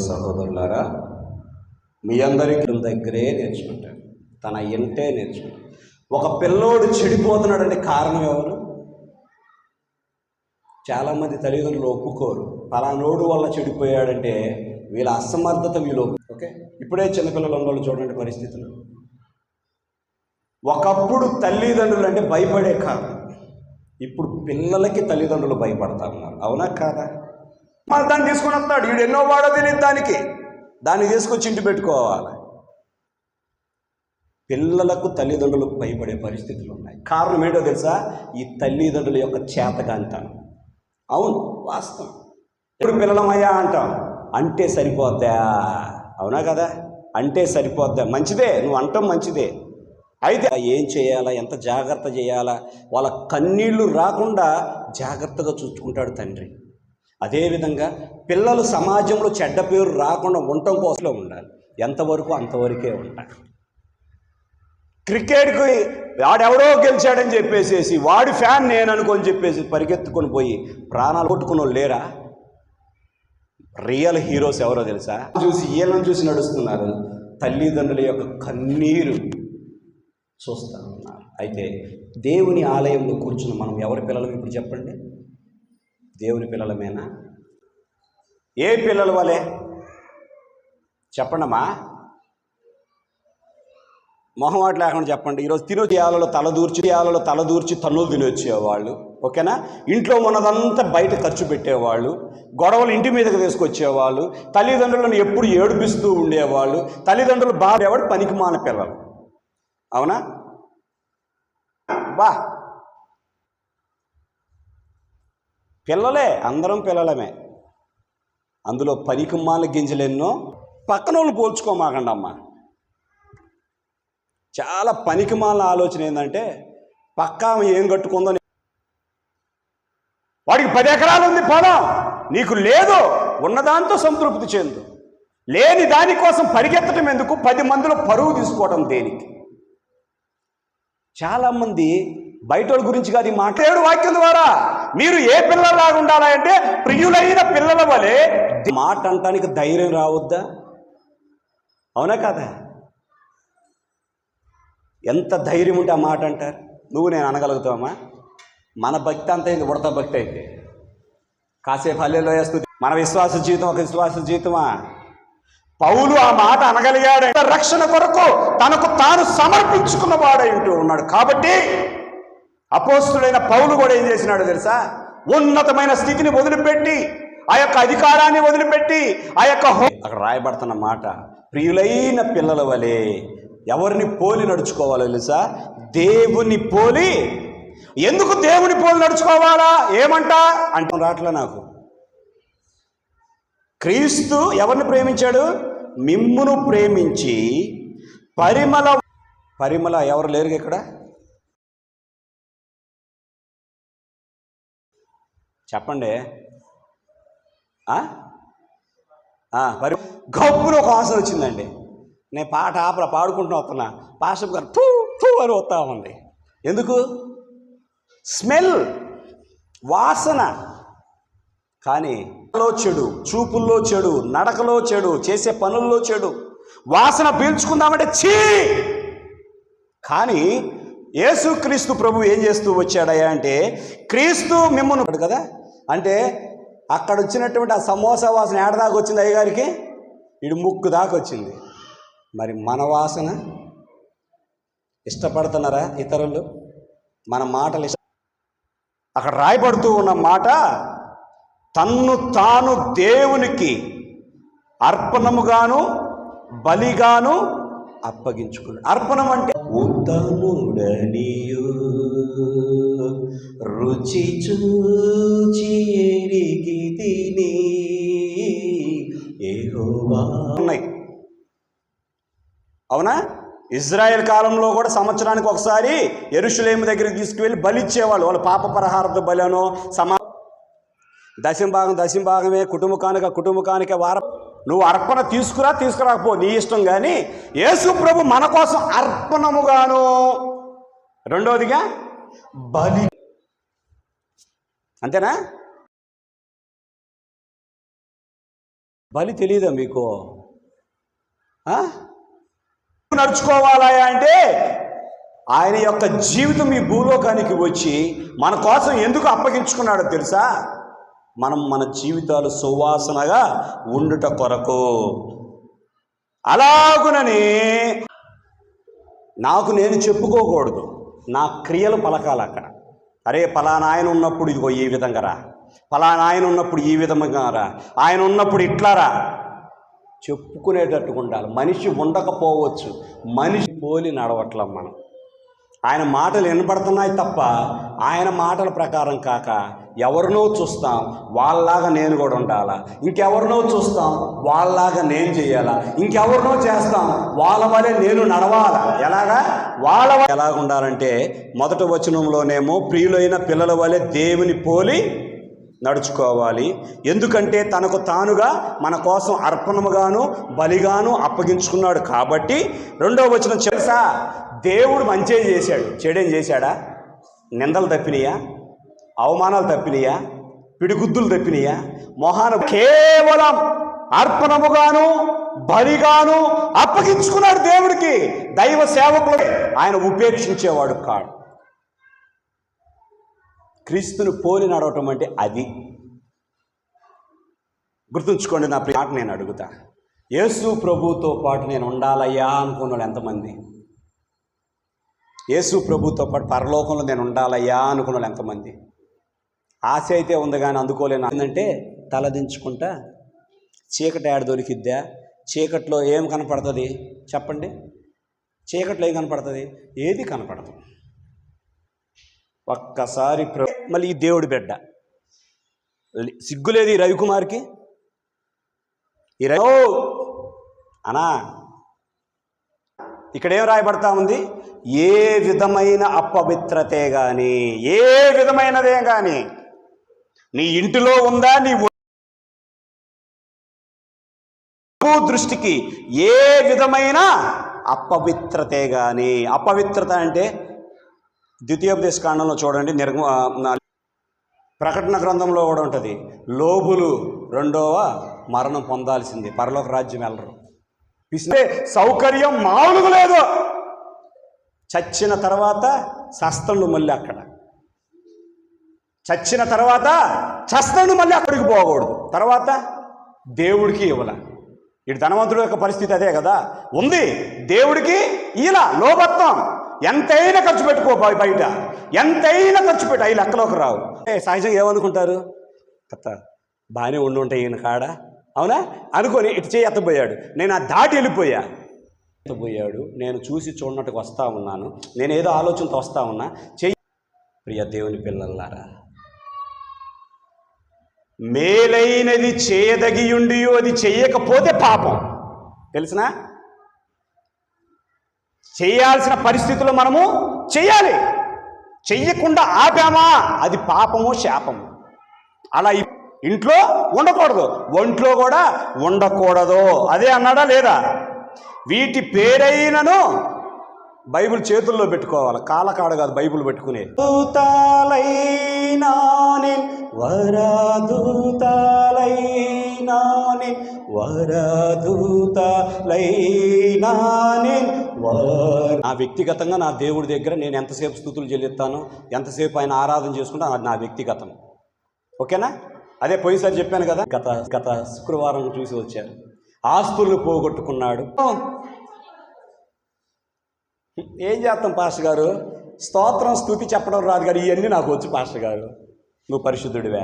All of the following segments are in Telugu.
సహోదరులారా మీ అందరికీ దగ్గరే నేర్చుకుంటాడు. తన ఇంటే నేర్చుకుంటాడు. ఒక పిల్లోడు చెడిపోతున్నాడంటే కారణం ఎవరు? చాలామంది తల్లిదండ్రులు ఒప్పుకోరు. పలానోడు వల్ల చెడిపోయాడంటే వీళ్ళ అసమర్థత వీళ్ళు ఓకే? ఇప్పుడే చిన్నపిల్లలు ఉన్నోళ్ళు చూడండి పరిస్థితులు. ఒకప్పుడు తల్లిదండ్రులు అంటే భయపడే కారణం. ఇప్పుడు పిల్లలకి తల్లిదండ్రులు భయపడతారు అవునా కాదా? మళ్ళీ దాన్ని తీసుకొని వస్తాడు వీడు ఎన్నో వాడో తెలియదు దానికి. దాన్ని తీసుకొచ్చి ఇంటి పెట్టుకోవాలి. పిల్లలకు తల్లిదండ్రులకు భయపడే పరిస్థితులు ఉన్నాయి. కారణం ఏంటో తెలుసా? ఈ తల్లిదండ్రుల యొక్క చేతగాంతనం అవును వాస్తవం. ఇప్పుడు పిల్లలమయ్యా అంటాం? అంటే సరిపోద్దా? అవునా కదా? అంటే సరిపోద్దా? మంచిదే నువ్వు అంటాం మంచిదే. అయితే ఏం చేయాలా? ఎంత జాగ్రత్త చేయాలా? వాళ్ళ కన్నీళ్ళు రాకుండా జాగ్రత్తగా చూసుకుంటాడు తండ్రి. అదేవిధంగా పిల్లలు సమాజంలో చెడ్డ పేరు రాకుండా ఉండటం కోసంలో ఉండాలి. ఎంతవరకు అంతవరకే ఉండాలి. క్రికెట్కి వాడెవడో గెలిచాడని చెప్పేసేసి వాడి ఫ్యాన్ నేను అనుకొని చెప్పేసి పరిగెత్తుకొని పోయి ప్రాణాలు కొట్టుకున్న వాళ్ళు లేరా? రియల్ హీరోస్ ఎవరో తెలుసా? చూసి వీళ్ళని చూసి నడుస్తున్నారు. తల్లిదండ్రుల యొక్క కన్నీరు చూస్తూ ఉన్నారు. అయితే దేవుని ఆలయంలో కూర్చుని మనం ఎవరి పిల్లలు ఇప్పుడు చెప్పండి? దేవుని పిల్లలమేనా? ఏ పిల్లల వలే చెప్పండమ్మా. మొహమాట లేకుండా చెప్పండి. ఈరోజు తినోతియాలలో తలదూర్చి యాలలో తలదూర్చి తన్నులు తినొచ్చేవాళ్ళు. ఓకేనా? ఇంట్లో ఉన్నదంతా బయట ఖర్చు పెట్టేవాళ్ళు. గొడవలు ఇంటి మీదకి తీసుకొచ్చేవాళ్ళు. తల్లిదండ్రులను ఎప్పుడు ఏడిపిస్తూ ఉండేవాళ్ళు. తల్లిదండ్రులు బాగా ఎవడు పనికి మాన పిల్లలు. అవునా? బా. పిల్లలే అందరం పిల్లలమే. అందులో పనికిమాల గింజలెన్నో పక్కన వాళ్ళు పోల్చుకోమాకండి అమ్మ చాలా పనికిమాల ఆలోచన ఏంటంటే పక్క ఏం కట్టుకుందో వాడికి పది ఎకరాలు ఉంది పొలం నీకు లేదు ఉన్నదాంతో సంతృప్తి చెందు. లేని దానికోసం పరిగెత్తడం ఎందుకు? పది మందిలో పరువు తీసుకోవడం దేనికి? చాలామంది బయట గురించి కాదు ఈ మాట్లాడు వాక్యం ద్వారా మీరు ఏ పిల్లలాగా ఉండాలంటే ప్రియులైన పిల్లల వలె మాట అంటానికి ధైర్యం రావద్దా? అవునా కదా? ఎంత ధైర్యం ఉంటే ఆ మాట అంటారు? నువ్వు నేను అనగలుగుతావమ్మా? మన భక్తి అంతా ఇది ఉడత భక్తి అయితే. కాసేపు హల్లెలో వేస్తుంది మన విశ్వాస జీవితం ఒక విశ్వాస జీవితమా? పౌలు ఆ మాట అనగలిగాడు. రక్షణ కొరకు తనకు తాను సమర్పించుకున్న వాడై ఉంటూ ఉన్నాడు. కాబట్టి అపోస్తుడైన పౌలు కూడా ఏం చేసినాడు తెలుసా? ఉన్నతమైన స్థితిని వదిలిపెట్టి ఆ యొక్క అధికారాన్ని వదిలిపెట్టి ఆ యొక్క అక్కడ రాయబడుతున్న మాట ప్రియులైన పిల్లల వలె ఎవరిని పోలి నడుచుకోవాలో తెలుసా? దేవుని పోలి. ఎందుకు దేవుని పోలి నడుచుకోవాలా? ఏమంట? అంటే రాట్లా నాకు. క్రీస్తు ఎవరిని ప్రేమించాడు? మిమ్మును ప్రేమించి పరిమళ పరిమళ ఎవరు లేరు ఇక్కడ? చెప్పండి. ఆ? ఆ, ఒక వాసన వచ్చిందండి. నేను పాట ఆపల పాడుకుంటూ వస్తున్నా. పాస్టర్ గారు టూ టూ అని వస్తా ఉంది. ఎందుకు? స్మెల్ వాసన. కానీ చెడు చూపుల్లో చెడు నడకలో చెడు చేసే పనుల్లో చెడు. వాసన పీల్చుకుందామంటే చీ కానీ యేసుక్రీస్తు ప్రభు ఏం చేస్తూ వచ్చాడయ్యా అంటే క్రీస్తు మిమ్మల్ని కదా? అంటే అక్కడ వచ్చినటువంటి ఆ సమోసా వాసన ఏడ దాకా వచ్చింది అయ్యగారికి? ఇడు ముక్కు దాకా వచ్చింది. మరి మన వాసన? ఇష్టపడుతున్నారా ఇతరులు? మన మాటలు ఇష్ట అక్కడ రాయబడుతూ ఉన్న మాట తన్ను తాను దేవునికి అర్పణముగాను బలిగాను అప్పగించుకున్నాడు. అర్పణం అంటే ఉత్తముడనియు. రుచి చూచి ఎరిగి తిని ఉన్నాయి. అవునా? ఇజ్రాయెల్ కాలంలో కూడా సంవత్సరానికి ఒకసారి ఎరుషులేము దగ్గరికి తీసుకువెళ్ళి బలిచ్చేవాళ్ళు. వాళ్ళ పాప పరిహారత బలనో సమా దశంభాగం దశంభాగమే కుటుంబకానిక కుటుంబకానిక వార. నువ్వు అర్పణ తీసుకురా తీసుకురాకపో నీ ఇష్టం కానీ యేసు ప్రభు మన కోసం అర్పణముగాను. రెండవదిగా బలి అంతేనా? బలి తెలియదా మీకు? నడుచుకోవాలా అంటే ఆయన యొక్క జీవితం ఈ భూలోకానికి వచ్చి మన కోసం ఎందుకు అప్పగించుకున్నాడో తెలుసా? మనం మన జీవితాలు సువాసనగా ఉండుట కొరకు. అలాగునని నాకు నేను చెప్పుకోకూడదు. నా క్రియలు పలకాలి అక్కడ అరే పలానా ఆయన ఉన్నప్పుడు ఇదిగో ఈ విధంగా రా. పలానా ఆయన ఉన్నప్పుడు ఈ విధంగా రా. ఆయన ఉన్నప్పుడు ఇట్లా రా. చెప్పుకునేటట్టుగా ఉండాలి. మనిషి ఉండకపోవచ్చు. మనిషి పోలి నడవట్లం మనం. ఆయన మాటలు వినపడుతున్నాయి తప్ప ఆయన మాటల ప్రకారం కాక ఎవరినో చూస్తాం వాళ్ళలాగా నేను కూడా ఉండాలా? ఇంకెవరినో చూస్తాం వాళ్ళలాగా నేను చేయాలా? ఇంకెవరినో చేస్తాం వాళ్ళ వలె నేను నడవాలా? ఎలాగా? వాళ్ళ ఎలాగ ఉండాలంటే మొదటి వచనంలోనేమో ప్రియులైన పిల్లల వలె దేవుని పోలి నడుచుకోవాలి. ఎందుకంటే తనకు తానుగా మన కోసం అర్పణముగాను బలిగాను అప్పగించుకున్నాడు కాబట్టి రెండవ వచనం తెలుసా దేవుడు మంచే చేశాడు. చెడేం చేశాడా? నిందలు తప్పినయా? అవమానాలు తప్పినయా? పిడిగుద్దులు తప్పినయా? మొహాన కేవలం అర్పణముగాను బలిగాను అప్పగించుకున్నాడు దేవుడికి. దైవ సేవకులు ఆయన ఉపేక్షించేవాడు కాడు. క్రీస్తుని పోలి నడవటం అంటే అది. గుర్తుంచుకోండి నా ప్రియ మాట నేను అడుగుతా. యేసు ప్రభుతో పాటు నేను ఉండాలయ్యా అనుకున్నాడు ఎంతమంది? యేసు ప్రభుతో పాటు పరలోకంలో నేను ఉండాలయ్యా అనుకున్నాడు ఎంతమంది? ఆశ అయితే ఉంది కానీ అందుకోలేను. ఏంటంటే తలదించుకుంటా చీకటి ఏడ దొరికిద్దా? చీకట్లో ఏం కనపడుతుంది? చెప్పండి. చీకట్లో ఏం కనపడుతుంది? ఏది కనపడదు. ఒక్కసారి మళ్ళీ ఈ దేవుడి బిడ్డ. సిగ్గులేదు ఈ రవికుమార్కి? ఈ రవి అనా ఇక్కడేం రాయబడతా ఉంది? ఏ విధమైన అపవిత్రతే కానీ ఏ విధమైనదే కానీ నీ ఇంటిలో ఉందా నీ దృష్టికి ఏ విధమైన అపవిత్రతే కానీ అపవిత్రత అంటే ద్వితీయోపదేశ కాండంలో చూడండి నిర్గ ప్రకటన గ్రంథంలో కూడా ఉంటుంది. లోబులు రెండవ మరణం పొందాల్సింది. పరలోక రాజ్యం వెళ్ళరు పిస్తే సౌకర్యం మామూలుగా లేదు. చచ్చిన తర్వాత చస్తడు మళ్ళీ అక్కడ. చచ్చిన తర్వాత చస్తడు మళ్ళీ అక్కడికి పోకూడదు. తర్వాత దేవుడికి ఇవ్వల. ఇటు ధనవంతుడు యొక్క పరిస్థితి అదే కదా. ఉంది. దేవుడికి ఇలా లోభత్వం. ఎంతైనా ఖర్చు పెట్టుకో బయట. ఎంతైనా ఖర్చు పెట్టు అవి లెక్కలోకి రావు. ఏ సహజంగా ఏమనుకుంటారు? కత్త బాగానే ఉండి ఉంటాయి ఈయన కాడ? అవునా? అనుకొని ఇటు చేయి ఎత్తపోయాడు నేను ఆ దాటి వెళ్ళిపోయా. ఎత్తపోయాడు నేను చూసి చూడనట్టుకు వస్తా ఉన్నాను. నేను ఏదో ఆలోచనతో వస్తా ఉన్నా. చెయ్యి. ప్రియ దేవుని పిల్లలారా మేలైనది చేయదగియుండి అది చేయకపోతే పాపం. తెలిసినా? చేయాల్సిన పరిస్థితులు మనము చెయ్యాలి చెయ్యకుండా ఆపామా? అది పాపము శాపము. అలా ఇంట్లో ఉండకూడదు. ఒంట్లో కూడా ఉండకూడదు. అదే అన్నాడా లేదా? వీటి పేరైనను బైబిల్ చేతుల్లో పెట్టుకోవాలి. కాలకాడ కాదు బైబిల్ పెట్టుకునే. నా వ్యక్తిగతంగా నా దేవుడి దగ్గర నేను ఎంతసేపు స్థుతులు చెల్లిస్తాను ఎంతసేపు ఆయన ఆరాధన చేసుకుంటా అది నా వ్యక్తిగతం. ఓకేనా? అదే పోయినసారి చెప్పాను కదా గత గత శుక్రవారం చూసి వచ్చారు. ఆస్తులను పోగొట్టుకున్నాడు. ఏం చేస్తాం పాస్టర్ గారు? స్తోత్రం స్థుతి చెప్పడం రాదు గారు ఇవన్నీ నాకు వచ్చు పాస్టర్ గారు. నువ్వు పరిశుద్ధుడివే.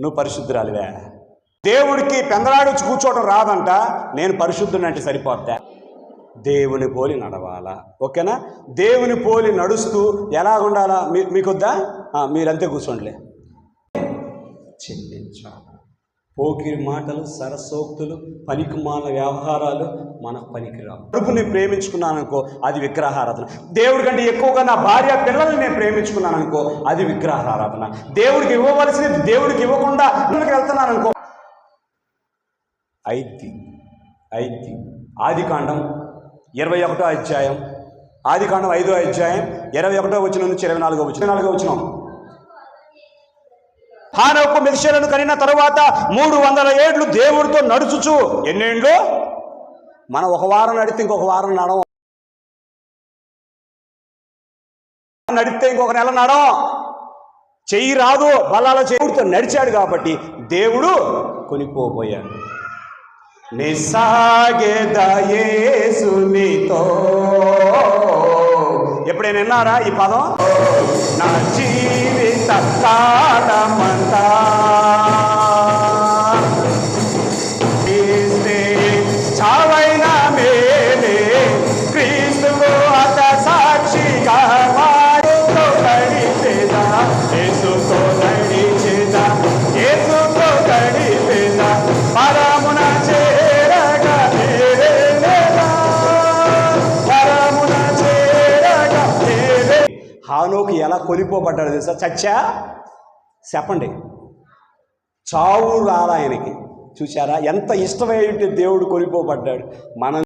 నువ్వు పరిశుద్ధురాలివే. దేవుడికి పెందలాడొచ్చి కూర్చోవడం రాదంట. నేను పరిశుద్ధుని అంటే సరిపోద్దా? దేవుని పోలి నడవాలా. ఓకేనా? దేవుని పోలి నడుస్తూ ఎలా ఉండాలా మీ మీకొద్దా? మీరంతే కూర్చోండిలే. చెల్లించాలి పోకిరి మాటలు సరసోక్తులు పనికిమాల వ్యవహారాలు మనకు పనికిరావు. కడుపుని ప్రేమించుకున్నాను అనుకో అది విగ్రహారాధన. దేవుడి కంటే ఎక్కువగా నా భార్య పిల్లల్ని నేను ప్రేమించుకున్నాను అనుకో అది విగ్రహారాధన. దేవుడికి ఇవ్వవలసినది దేవుడికి ఇవ్వకుండా ముందుకు వెళ్తున్నాను అనుకో ఐతి ఐతి ఆది కాండం ఇరవై ఒకటో అధ్యాయం ఆది కాండం ఐదో అధ్యాయం ఇరవై ఒకటో వచ్చిన నుంచి ఇరవై నాలుగో వచ్చిన నాలుగో వచ్చిన హానోకు మిక్సలను కనిన తరువాత మూడు వందల ఏళ్ళు దేవుడితో నడుచుచు ఎన్నేళ్ళు? మనం ఒక వారం నడితే ఇంకొక వారం నడవం. నడిస్తే ఇంకొక నెల నడం చెయ్యి రాదు బలాల దేవుడితో నడిచాడు కాబట్టి దేవుడు కొనిపోబోయాడు. నిస్సాగేదయేసునితో ఎప్పుడైనా విన్నారా ఈ పదం? నా జీవిత కాలమంతా కొనిపోబడ్డాడు తెలుసా? చచ్చా? చెప్పండి. చావు రాలా ఆయనకి. చూసారా ఎంత ఇష్టమైతే దేవుడు కొనిపోబడ్డాడు మనం